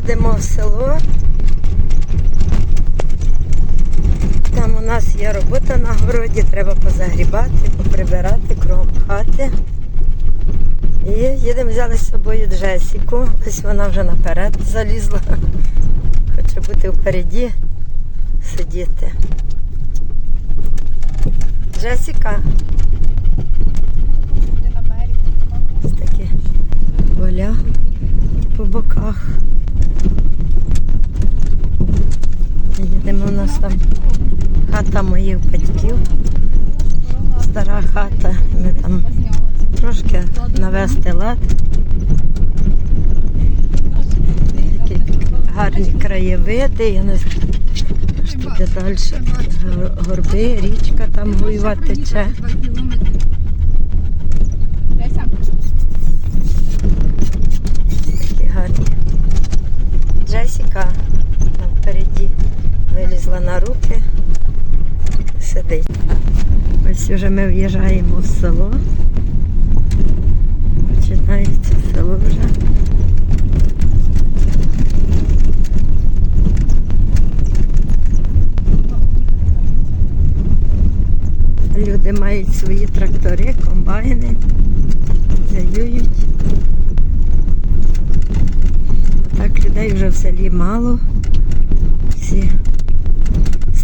їдемо в село. Там у нас є робота на городі, треба позагрібати, поприбирати кругом хати. І їдемо взяли з собою Джесіку. Ось вона вже наперед залізла. Хоче бути впереді, сидіти. Джесіка, ось такі поля по боках. Їдемо у нас там хата моїх батьків. Стара хата. Ми там трошки навести лад. Такі гарні краєвиди. Я не знаю, що туди далі. Горби, річка там гуйва тече. Такі гарні. Джесіка там впереді вилізла на руки. Сидить. Ось вже ми в'їжджаємо в село. Починається село вже. Люди мають свої трактори, комбайни, заюють. Так людей вже в селі мало.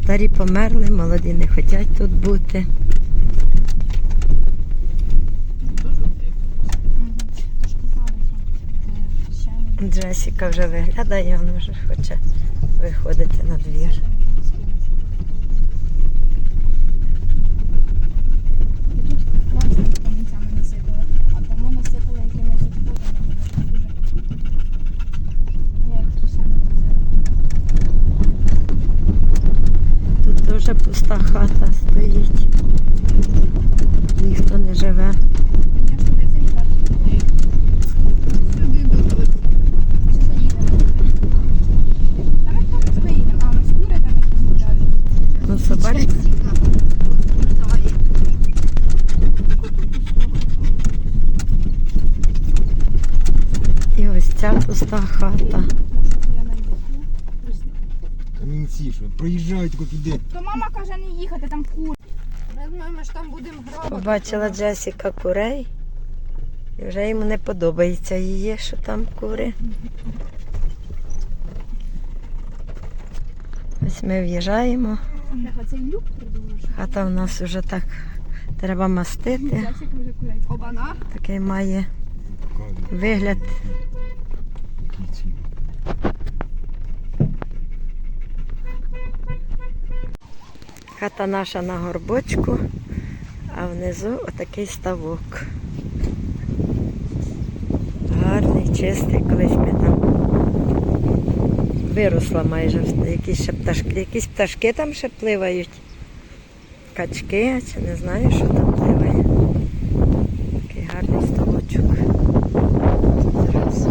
Старі померли, молоді не хочуть тут бути. Джесіка вже виглядає, вона вже хоче виходити на двір. Тут теж пуста хата стоїть. Ніхто не живе. Ну, собачка. І ось ця пуста хата. Камінці, що проїжджають тільки туди. То мама каже не їхати, там кур. Ми ж там будемо грабати. Побачила Джесіка курей. І вже йому не подобається її, що там кури. Ось ми в'їжджаємо. Хата в нас вже так треба мастити. Такий має вигляд. Хата наша на горбочку, а внизу отакий ставок. Гарний, чистий, колись ми там виросла майже. Якісь ще пташки, якісь пташки там ще пливають. Качки, чи не знаю, що там пливає. Такий гарний ставочок. Зараз.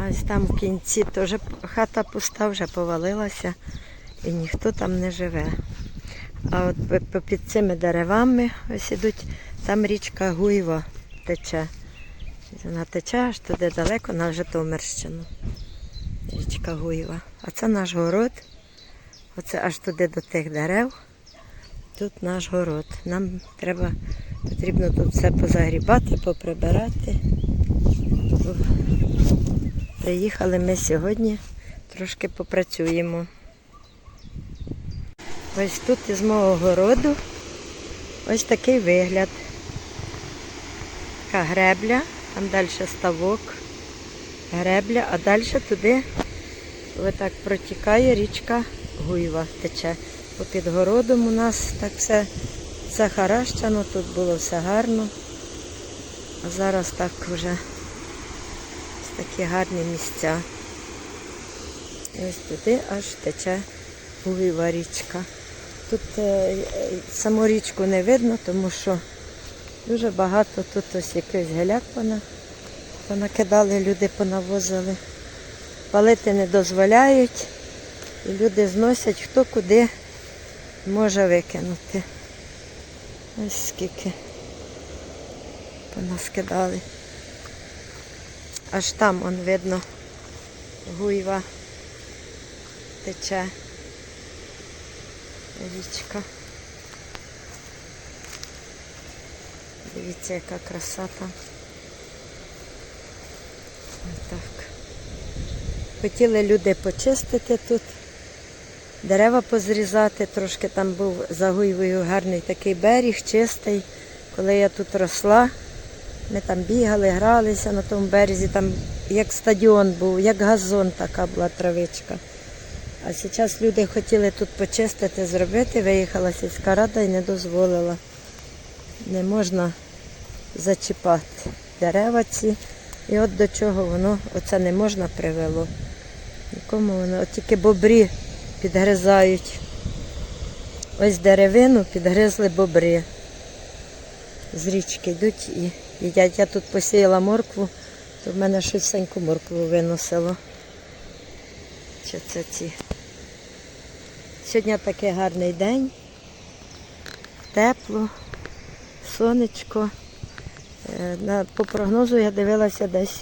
А ось там в кінці теж хата пуста, вже повалилася і ніхто там не живе. А от під цими деревами ось ідуть, там річка Гуйва тече. Вона тече аж туди далеко на Житомирщину. Річка Гуйва. А це наш город. Оце аж туди до тих дерев. Тут наш город. Нам треба, потрібно тут все позагрібати, поприбирати. Приїхали ми сьогодні, трошки попрацюємо. Ось тут із мого городу ось такий вигляд. Така гребля, там далі ставок, гребля, а далі туди отак протікає річка Гуйва тече. Попід городом у нас так все захаращено, тут було все гарно. А зараз так вже такі гарні місця. Ось туди аж тече Гуєва річка. Тут е, саму річку не видно, тому що дуже багато тут ось якийсь геляк пона, понакидали, люди понавозили. Палити не дозволяють. І люди зносять хто куди може викинути. Ось скільки понаскидали. Аж там он видно гуйва тече річка. Дивіться, яка краса там. Так. Хотіли люди почистити тут, дерева позрізати, трошки там був за Гуйвою гарний такий берег, чистий. Коли я тут росла, ми там бігали, гралися на тому березі, там як стадіон був, як газон така була травичка. А зараз люди хотіли тут почистити, зробити, виїхала сільська рада і не дозволила. Не можна зачіпати дерева ці. І от до чого воно оце не можна привело. Нікому воно, от тільки бобрі підгризають. Ось деревину підгризли бобри. З річки йдуть і їдять. Я тут посіяла моркву, то в мене щось моркву виносило. Чи це ці? Сьогодні такий гарний день. Тепло, сонечко. Е, По прогнозу я дивилася десь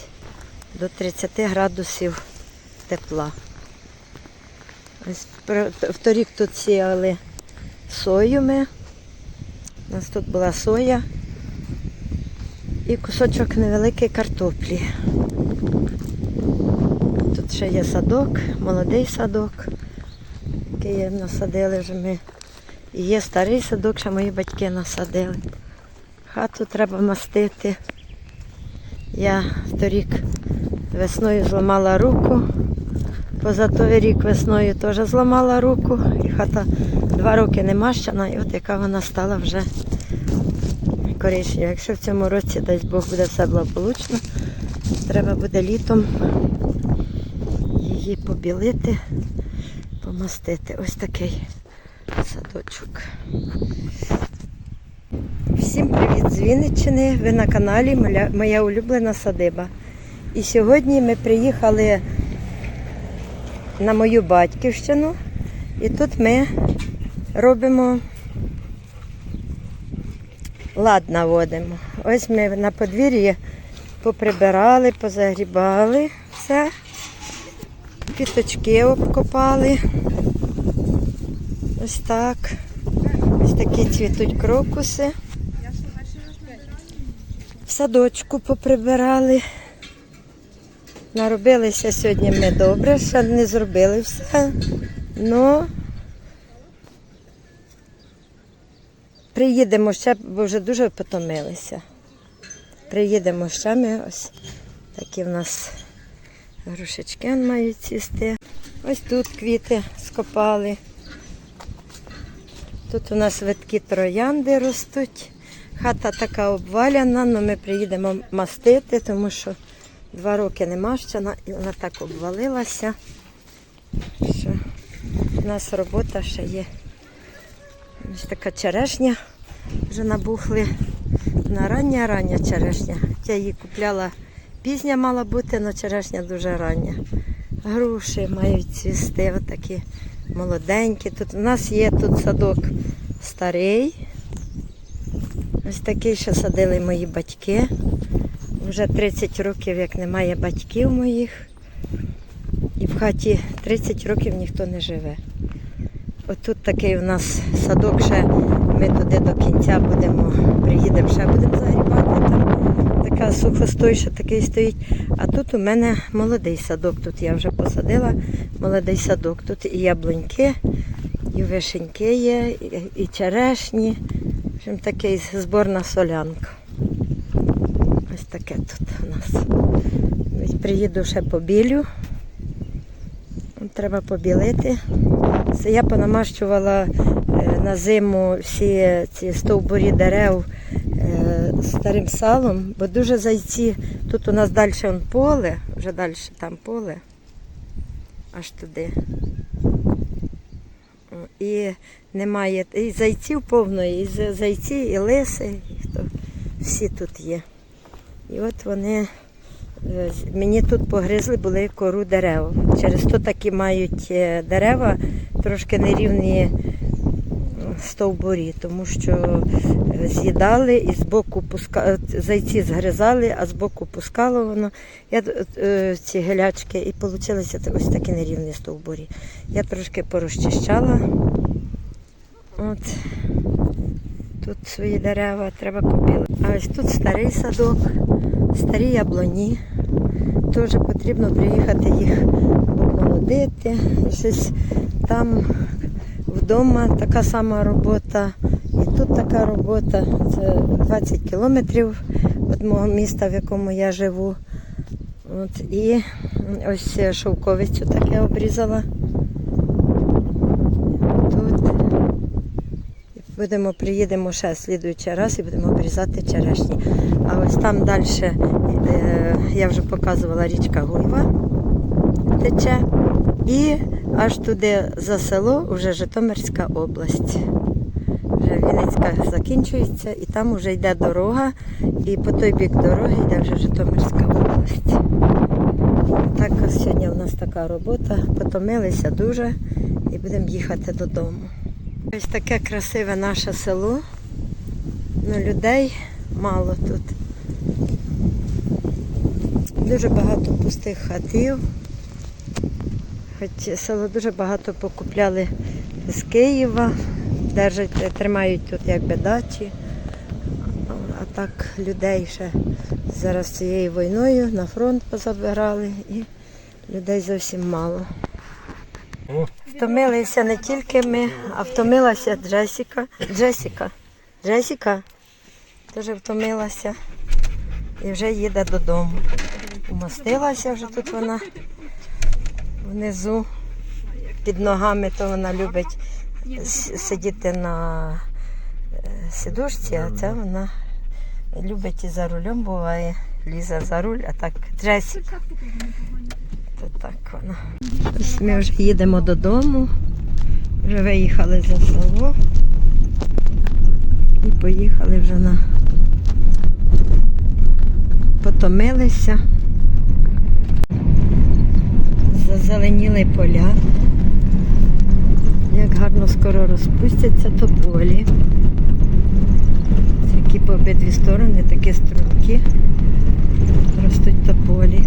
до 30 градусів тепла. Вторік тут сіяли сою ми. У нас тут була соя і кусочок невеликий картоплі. Тут ще є садок, молодий садок, який насадили вже ми. І є старий садок, що мої батьки насадили. Хату треба мастити. Я торік весною зламала руку. Поза той рік весною теж зламала руку. І хата два роки не мащена, і от яка вона стала вже коричнева. Якщо в цьому році, дасть Бог, буде все благополучно, треба буде літом її побілити, помастити. Ось такий садочок. Всім привіт з Вінниччини. Ви на каналі Моя улюблена садиба. І сьогодні ми приїхали на мою батьківщину. І тут ми робимо лад наводимо. Ось ми на подвір'ї поприбирали, позагрібали все. Квіточки обкопали. Ось так. Ось такі цвітуть крокуси. В садочку поприбирали. Наробилися сьогодні ми добре, ще не зробили все. Ну приїдемо ще, бо вже дуже потомилися. Приїдемо ще ми ось такі в нас грушечки мають цвісти. Ось тут квіти скопали. Тут у нас виткі троянди ростуть. Хата така обваляна, але ми приїдемо мастити, тому що два роки не мащена і вона так обвалилася. Що у нас робота ще є. Ось така черешня вже набухли. На рання рання черешня. Я її купляла пізня мала бути, але черешня дуже рання. Груші мають цвісти, отакі молоденькі. Тут у нас є тут садок старий. Ось такий, що садили мої батьки. Вже 30 років, як немає батьків моїх. І в хаті 30 років ніхто не живе. Отут такий у нас садок ще ми туди до кінця будемо, приїдемо, ще будемо загрібати. Там така сухостой, що такий стоїть. А тут у мене молодий садок. Тут я вже посадила молодий садок. Тут і яблуньки, і вишеньки є, і черешні. В общем, такий зборна солянка. Ось таке тут у нас. Приїду ще побілю. Треба побілити. Це я понамащувала е, на зиму всі ці стовбурі дерев е, старим салом, бо дуже зайці. Тут у нас далі поле, вже далі там поле, аж туди. І немає і зайців повно, і зайці, і лиси, і хто, всі тут є. І от вони мені тут погризли були кору дерев. Через то такі мають е, дерева трошки нерівні стовбурі, тому що е, з'їдали і збоку пуска... е, зайці згризали, а збоку пускало воно. Я е, ці гелячки і вийшли ось такі нерівні стовбурі. Я трошки порозчищала. От. Тут свої дерева треба купили. А ось тут старий садок, старі яблуні. Теж потрібно приїхати їх обмолодити. Щось там вдома така сама робота. І тут така робота. Це 20 кілометрів від мого міста, в якому я живу. От, і ось шовковицю так я обрізала. Тут. Будемо, приїдемо ще слідуючий раз і будемо обрізати черешні. А ось там далі, е, я вже показувала річка Гуйва тече. І аж туди за село вже Житомирська область. Вже Вінницька закінчується і там вже йде дорога, і по той бік дороги йде вже Житомирська область. Так сьогодні у нас така робота. Потомилися дуже і будемо їхати додому. Ось таке красиве наше село. Ну, людей мало тут. Дуже багато пустих хатів. Хоч село дуже багато покупляли з Києва, держать, тримають тут якби дачі. А так людей ще зараз цією війною на фронт позабирали і людей зовсім мало. Втомилися не тільки ми, а втомилася Джесіка. Джесіка. Джесіка теж втомилася і вже їде додому. Умостилася вже тут вона внизу під ногами, то вона любить сидіти на е, сидушці, а це вона любить і за рулем буває, лізе за руль, а так Джесіка. То так вона. Ось ми вже їдемо додому. Вже виїхали за село. І поїхали вже на потомилися. Зазеленіли поля. Як гарно скоро розпустяться тополі. Які по обидві сторони такі струнки. Ростуть тополі.